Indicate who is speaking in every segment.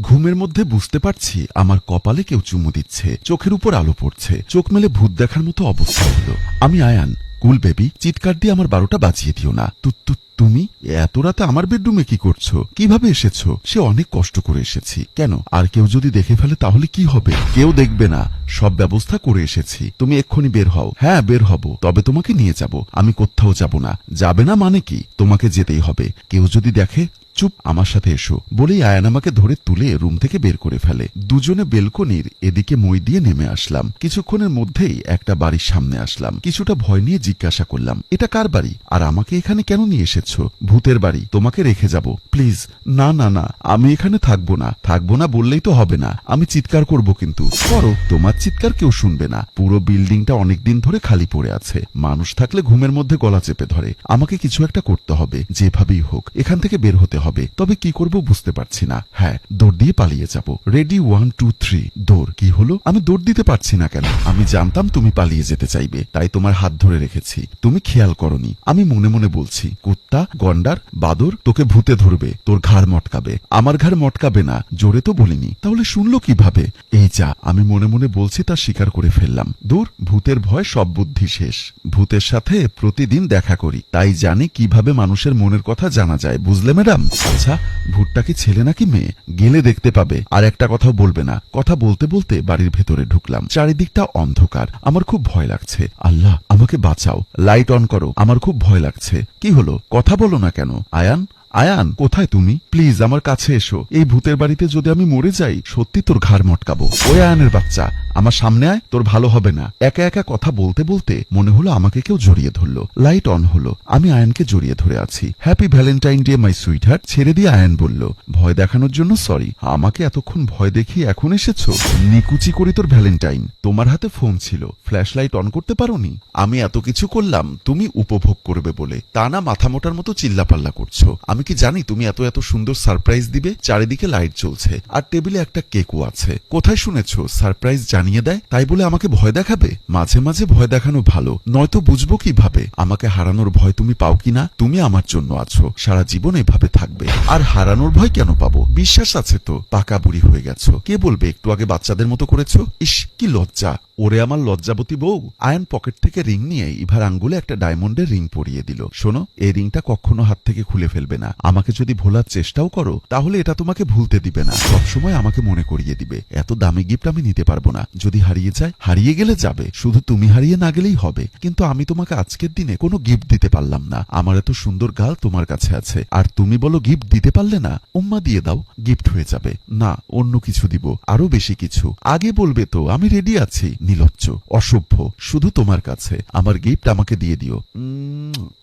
Speaker 1: ঘুমের মধ্যে বুঝতে পারছি আমার কপালে কেউ চুমু দিচ্ছে, চোখের উপর আলো পড়ছে, চোখ মেলে ভূত দেখার মতো অবস্থা হলো। আমি আয়ান, কুল বেবি, চিৎকার দিয়ে আমার বারোটা বাজিয়ে দিও না। তু তু, তুমি? এত রাতে আমার বেডরুমে কি করছ? কীভাবে এসেছ? সে অনেক কষ্ট করে এসেছি। কেন? আর কেউ যদি দেখে ফেলে তাহলে কি হবে? কেউ দেখবে না। সব ব্যবস্থা করে এসেছি। তুমি এক্ষুনি বের হও। হ্যাঁ বের হব। তবে তোমাকে নিয়ে যাব। আমি কোথাও যাব না। যাবে না মানে কি? তোমাকে যেতেই হবে। কেউ যদি দেখে চুপ, আমার সাথে এসো। বলেই আয়ান আমাকে ধরে তুলে রুম থেকে বের করে ফেলে। দুজনে বেলকনির এদিকে মই দিয়ে নেমে আসলাম। কিছুক্ষণের মধ্যেই একটা বাড়ির সামনে আসলাম। কিছুটা ভয় নিয়ে জিজ্ঞাসা করলাম, এটা কার বাড়ি? আর আমাকে এখানে কেন নিয়ে এসেছ? ভূতের বাড়ি, তোমাকে রেখে যাব। প্লিজ, না না না, আমি এখানে থাকব না। থাকব না বললেই তো হবে না। আমি চিৎকার করব কিন্তু। করো, তোমার চিৎকার কেউ শুনবে না। পুরো বিল্ডিংটা অনেকদিন ধরে খালি পড়ে আছে। মানুষ থাকলে ঘুমের মধ্যে গলা চেপে ধরে। আমাকে কিছু একটা করতে হবে, যেভাবেই হোক। এখান থেকে বের হতে হবে। তবে কি করব বুঝতে পারছি না। হ্যাঁ দৌড় দিয়ে পালিয়ে যাব। রেডি ওয়ান টু থ্রি দৌড়, কি হলো? আমি দৌড় দিতে পারছি না কেন? আমি জানতাম তুমি পালিয়ে যেতে চাইবে। তাই তোমার হাত ধরে রেখেছি। তুমি খেয়াল করনি। আমি মনে মনে বলছি, কুত্তা, গন্ডার, বাদর, তোকে ভূতে ধরবে। তোর ঘাড় মটকাবে। আমার ঘাড় মটকাবে না। জোরে তো বলিনি। তাহলে শুনলো কীভাবে? এই যা, আমি মনে মনে বলছি তা স্বীকার করে ফেললাম। দূর ভূতের ভয়, সব বুদ্ধি শেষ। ভূতের সাথে প্রতিদিন দেখা করি। তাই জানি কীভাবে মানুষের মনের কথা জানা যায়। বুঝলে, ম্যাডাম? আচ্ছা ভূতটা কি ছেলে নাকি মেয়ে? গেলে দেখতে পাবে। আর একটা কথাও বলবে না। কথা বলতে বলতে বাড়ির ভেতরে ঢুকলাম। চারিদিকটা অন্ধকার। আমার খুব ভয় লাগছে। আল্লাহ, আমাকে বাঁচাও। লাইট অন করো। আমার খুব ভয় লাগছে। কি হলো? কথা বলো না কেন। আয়ান? আয়ান, কোথায় তুমি? প্লিজ আমার কাছে এসো। এই ভূতের বাড়িতে যদি আমি মরে যাই, সত্যি তোর ঘাড় মটকাবো। ওই আয়ানের বাচ্চা, আমার সামনে আয়, তোর ভালো হবে না। একা একা কথা বলতে বলতে মনে হলো আমাকে কেউ জড়িয়ে ধরলো। লাইট অন হলো। আমি আয়ানকে জড়িয়ে ধরে আছি। Happy Valentine day my sweetheart ছেড়ে দিয়ে আয়ান বলল, ভয় দেখানোর জন্য সরি আমাকে এতক্ষণ ভয় দেখিয়ে এখন এসেছ? নিকুচি করি তোর ভ্যালেন্টাইন তোমার হাতে ফোন ছিল। ফ্ল্যাশ লাইট অন করতে পারোনি? আমি এত কিছু করলাম, তুমি উপভোগ করবে বলে। তা না মাথা মোটার মতো চিল্লাপাল্লা করছ। আমি কি জানি তুমি এত এত সুন্দর সারপ্রাইজ দিবে? চারিদিকে লাইট জ্বলছে। আর টেবিলে একটা কেকও আছে। কোথায় শুনেছো, সারপ্রাইজ জানিয়ে দেয়? তাই বলে আমাকে ভয় দেখাবে? মাঝে মাঝে ভয় দেখানো ভালো। নয়তো বুঝব কীভাবে? আমাকে হারানোর ভয় তুমি পাও কিনা? তুমি আমার জন্য আছো। সারা জীবন এভাবে থাকবে। আর হারানোর ভয় কেন পাবো? বিশ্বাস আছে তো, পাকা বুড়ি হয়ে গেছো। কে বলবে, একটু আগে বাচ্চাদের মতো করেছ? ইস, কি লজ্জা। ওরে আমার লজ্জাবতী বউ। আয়ন পকেট থেকে রিং নিয়ে ইভার আঙ্গুলে একটা ডায়মন্ডের রিং পরিয়ে দিল। শোনো, এই রিংটা কখনো হাত থেকে খুলে ফেলবে না। আমাকে যদি ভোলার চেষ্টাও করো, তাহলে এটা তোমাকে ভুলতে দিবে না। সবসময় আমাকে মনে করিয়ে দিবে। এত দামি গিফট আমি নিতে পারব না। যদি হারিয়ে যায়, হারিয়ে গেলে যাবে। শুধু তুমি হারিয়ে না গেলেই হবে। কিন্তু আমি তোমাকে আজকের দিনে কোনো গিফট দিতে পারলাম না। আমার এত সুন্দর গাল তোমার কাছে আছে। আর তুমি বলো গিফট দিতে পারলে না, উম্মা দিয়ে দাও গিফট হয়ে যাবে। না, অন্য কিছু দিব, আরও বেশি কিছু। আগে বলবে তো, আমি রেডি আছি। নিলজ্জ, অসভ্য, শুধু তোমার কাছে। আমার গিফট আমাকে দিয়ে দিও।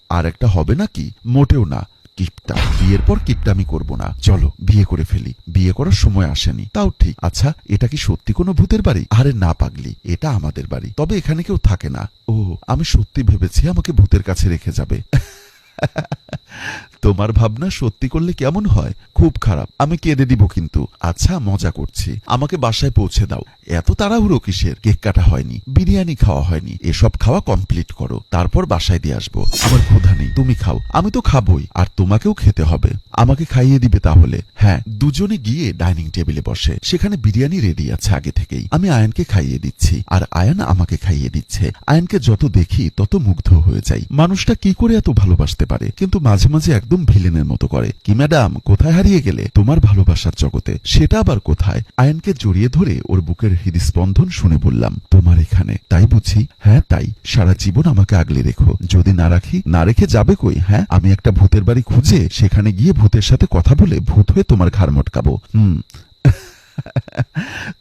Speaker 1: আর একটা হবে নাকি মোটেও না। কিপটা। বিয়ের পর কিপটা আমি করব না। চলো, বিয়ে করে ফেলি। বিয়ে করার সময় আসেনি। তাও ঠিক। আচ্ছা এটা কি সত্যি কোনো ভূতের বাড়ি? আরে না, পাগলি, এটা আমাদের বাড়ি। তবে এখানে কেউ থাকে না। ও, আমি সত্যি ভেবেছি আমাকে ভূতের কাছে রেখে যাবে। তোমার ভাবনা সত্যি করলে কেমন হয়? খুব খারাপ। আমি কেঁদে দিব কিন্তু। আচ্ছা মজা করছি। আমাকে বাসায় পৌঁছে দাও। এত তাড়াহুড়ো কিসের? কেক কাটা হয়নি, বিরিয়ানি খাওয়া হয়নি। এসব খাওয়া কমপ্লিট করো। তারপর বাসায় দিয়ে আসব। আমার ক্ষুধা নেই। তুমি খাও। আমি তো খাবই। আর তোমাকেও খেতে হবে। আমাকে খাইয়ে দিবে তাহলে। হ্যাঁ দুজনে গিয়ে ডাইনিং টেবিলে বসে। সেখানে বিরিয়ানি রেডি আছে আগে থেকেই। আমি আয়নকে খাইয়ে দিচ্ছি। আর আয়ন আমাকে খাইয়ে দিচ্ছে। আয়নকে যত দেখি, তত মুগ্ধ হয়ে যাই। মানুষটা কি করে এত ভালোবাসতে পারে? কিন্তু মাঝে মাঝে একদম ভিলেনের মতো করে। কি, ম্যাডাম? কোথায় হারিয়ে গেলে? তোমার ভালোবাসার জগতে। সেটা আবার কোথায়? আয়নকে জড়িয়ে ধরে ওর বুকের হৃদস্পন্দন শুনে বললাম, তোমার এখানে। তাই বুঝি? হ্যাঁ তাই। সারা জীবন আমাকে আগলে রেখো। যদি না রাখি, না রেখে যাবে কই হ্যাঁ? আমি একটা ভূতের বাড়ি খুঁজে সেখানে গিয়ে ভূতের সাথে কথা বলে ভূত হয়ে তোমার ঘাড় মটকাবো। হুম।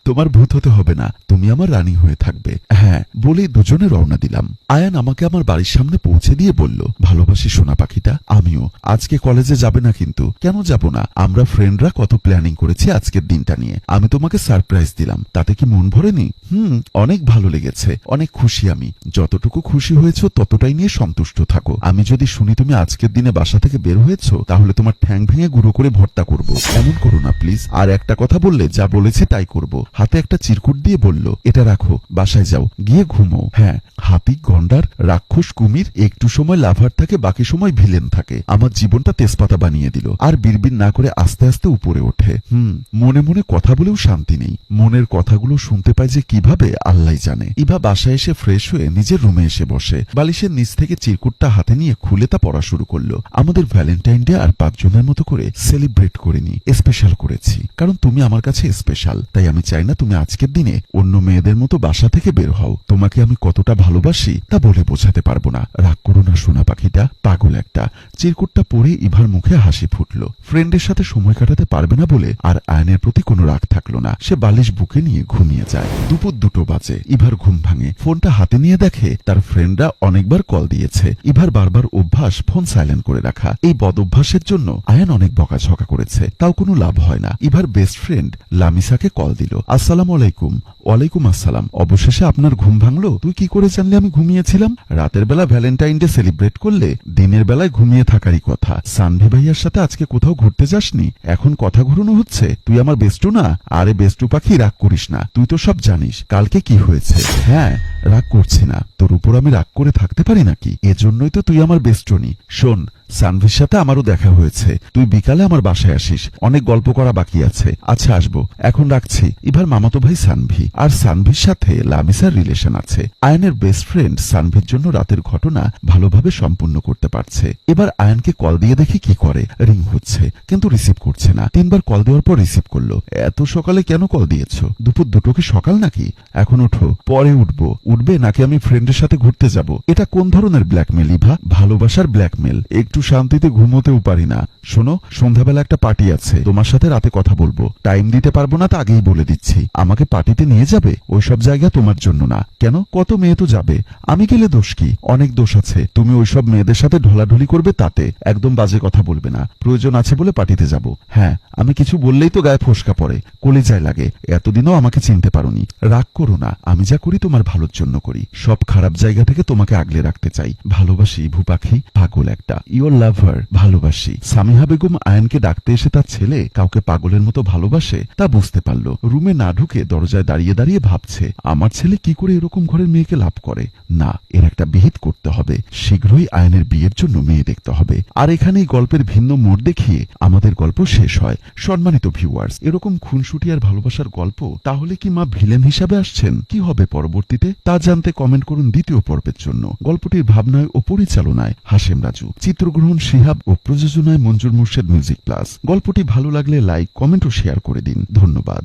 Speaker 1: তোমার ভূত হতে হবে না, তুমি আমার রানী হয়ে থাকবে। হ্যাঁ বলে দুজনে রওনা দিলাম। আয়ান আমাকে আমার বাড়ির সামনে পৌঁছে দিয়ে বলল, ভালোবাসি সোনা পাখিটা, আমিও। আজকে কলেজে যাবে না কিন্তু। কেন যাব না? আমরা ফ্রেন্ডরা কত প্ল্যানিং করেছি আজকের দিনটা নিয়ে। আমি তোমাকে সারপ্রাইজ দিলাম। তাতে কি মন ভরেনি? হুম, অনেক ভালো লেগেছে। অনেক খুশি আমি। যতটুকু খুশি হয়েছো, ততটাই নিয়ে সন্তুষ্ট থাকো। আমি যদি শুনি তুমি আজকের দিনে বাসা থেকে বের হয়েছো, তাহলে তোমার ঠ্যাং ভেঙে গুঁড়ো করে ভর্তা করব। এমন করো না প্লিজ আর একটা কথা বললে, যা বলেছে, তাই করব। হাতে একটা চিরকুট দিয়ে বলল, এটা রাখো, বাসায় যাও, গিয়ে ঘুমো। হ্যাঁ। হাতি গন্ডার রাক্ষস, কুমির, একটু সময় লাভার থাকে, বাকি সময় ভিলেন থাকে। আমার জীবনটা তেজপাতা বানিয়ে দিল, আর বিড়বির না করে আস্তে আস্তে উপরে ওঠে। হুম, মনে মনে কথা বলেও শান্তি নেই। মনের কথাগুলো শুনতে পায় যে কীভাবে, আল্লাহ জানে। ইভা বাসায় এসে ফ্রেশ হয়ে নিজের রুমে এসে বসে। বালিশের নিচ থেকে চিরকুটটা হাতে নিয়ে খুলে তা পড়া শুরু করল। আমাদের ভ্যালেন্টাইন ডে আর পাঁচজনের মতো করে সেলিব্রেট করিনি স্পেশাল করেছি। কারণ তুমি আমার কাছে স্পেশাল তাই আমি চাই না তুমি আজকের দিনে অন্য মেয়েদের মতো বাসা থেকে বের হও। তোমাকে আমি কতটা ভালোবাসি, তা বলে বোঝাতে পারব না। রাগ করো না, সোনা পাখিটা। পাগল একটা। চিরকুটটা পরে ইভার মুখে হাসি ফুটলো। ফ্রেন্ডের সাথে সময় কাটাতে পারবে না বলে আর আয়নের প্রতি কোনো রাগ থাকল না। সে বালিশ বুকে নিয়ে ঘুমিয়ে যায়। দুপুর দুটো বাজে। ইভার ঘুম ভাঙে। ফোনটা হাতে নিয়ে দেখে তার ফ্রেন্ডরা অনেকবার কল দিয়েছে। ইভার বারবার অভ্যাস ফোন সাইলেন্ট করে রাখা। এই বদ অভ্যাসের জন্য আয়ান অনেক বকাঝকা করেছে। তাও কোনো লাভ হয় না। ইভার বেস্ট ফ্রেন্ড লামিসাকে কল দিল। আসসালাম আলাইকুম। ওয়ালাইকুম আসসালাম। অবশেষে আপনার ঘুম ভাঙলো? তুই কি করে জানলে আমি ঘুমিয়েছিলাম? রাতের বেলা ভ্যালেন্টাইন ডে সেলিব্রেট করলে দিনের বেলায় ঘুমিয়ে থাকারই কথা। সানভি ভাইয়ার সাথে আজকে কোথাও ঘুরতে যাসনি? এখন কথা ঘুরানো হচ্ছে। তুই আমার বেস্টু না? আরে বেস্টু পাখি, রাগ করিস না। তুই তো সব জানিস। কালকে কি হয়েছে? হ্যাঁ রাগ করছি না। তোর উপর আমি রাগ করে থাকতে পারি নাকি? এজন্যই তো তুই আমার বেস্টনি শোন সানভির সাথে আমারও দেখা হয়েছে। তুই বিকালে আমার বাসায় আসিস। অনেক গল্প করা বাকি আছে। আচ্ছা আসব। এখন রাখছি। এবার মামাতো ভাই সানভি। আর সানভির সাথে লামিসার রিলেশন আছে। আয়নের বেস্ট ফ্রেন্ড সানভির জন্য রাতের ঘটনা ভালোভাবে সম্পূর্ণ করতে পারছে। এবার আয়নকে কল দিয়ে দেখি কি করে। রিং হচ্ছে, কিন্তু রিসিভ করছে না। তিনবার কল দেওয়ার পর রিসিভ করল। এত সকালে কেন কল দিয়েছ? দুপুর দুটো কি সকাল নাকি? এখন ওঠো। পরে উঠবো। উঠবে নাকি আমি ফ্রেন্ডের সাথে ঘুরতে যাব? এটা কোন ধরনের ব্ল্যাকমেল ইভা? ভালোবাসার ব্ল্যাকমেল একটু শান্তিতে ঘুমোতেও পারি না। শোনো, সন্ধ্যাবেলা একটা পার্টি আছে। তোমার সাথে রাতে কথা বলব। টাইম দিতে পারব না তা আগেই বলে দিচ্ছি। আমাকে পার্টিতে নিয়ে যাবে? ওইসব জায়গা তোমার জন্য না। কেন? কত মেয়ে তো যাবে? আমি গেলে দোষ কি? অনেক দোষ আছে। তুমি ওইসব মেয়েদের সাথে ঢলাঢলি করবে তাতে। একদম বাজে কথা বলবে না। প্রয়োজন আছে বলে পার্টিতে যাব। হ্যাঁ আমি কিছু বললেই তো গায়ে ফোসকা পড়ে। কলিজায় লাগে। এতদিনও আমাকে চিনতে পারোনি। রাগ করো না। আমি যা করি তোমার ভালোর জন্য করি। সব খারাপ জায়গা থেকে তোমাকে আগলে রাখতে চাই। ভালোবাসি, ভূপাখি, পাগল একটা। ইওর লাভার ভালোবাসি। সামিহা বেগম আয়নকে ডাকতে এসে তার ছেলে কাউকে পাগলের মতো ভালোবাসে তা বুঝতে পারল। রুমে না ঢুকে দরজায় দাঁড়িয়ে দাঁড়িয়ে ভাবছে, আমার ছেলে কি করে এরকম ঘরের মেয়েকে লাভ করে? না, এর একটা বিহিত করতে হবে। শীঘ্রই আয়নের বিয়ের জন্য মেয়ে দেখতে হবে। আর এখানে গল্পের ভিন্ন মোড় দেখিয়ে আমাদের গল্প শেষ হয়। সম্মানিত ভিউয়ার্স এরকম খুনসুটি আর ভালোবাসার গল্প, তাহলে কি মা ভিলেন হিসাবে আসছেন? কি হবে পরবর্তীতে? তা জানতে কমেন্ট করুন দ্বিতীয় পর্বের জন্য। গল্পটির ভাবনায় ও পরিচালনায় হাসেম রাজু। চিত্রগ্রহণ শিহাব ও প্রযোজনায় মঞ্জুর মুর্শেদ মিউজিক প্লাস। গল্পটি ভালো লাগলে লাইক কমেন্ট ও শেয়ার করে দিন। ধন্যবাদ।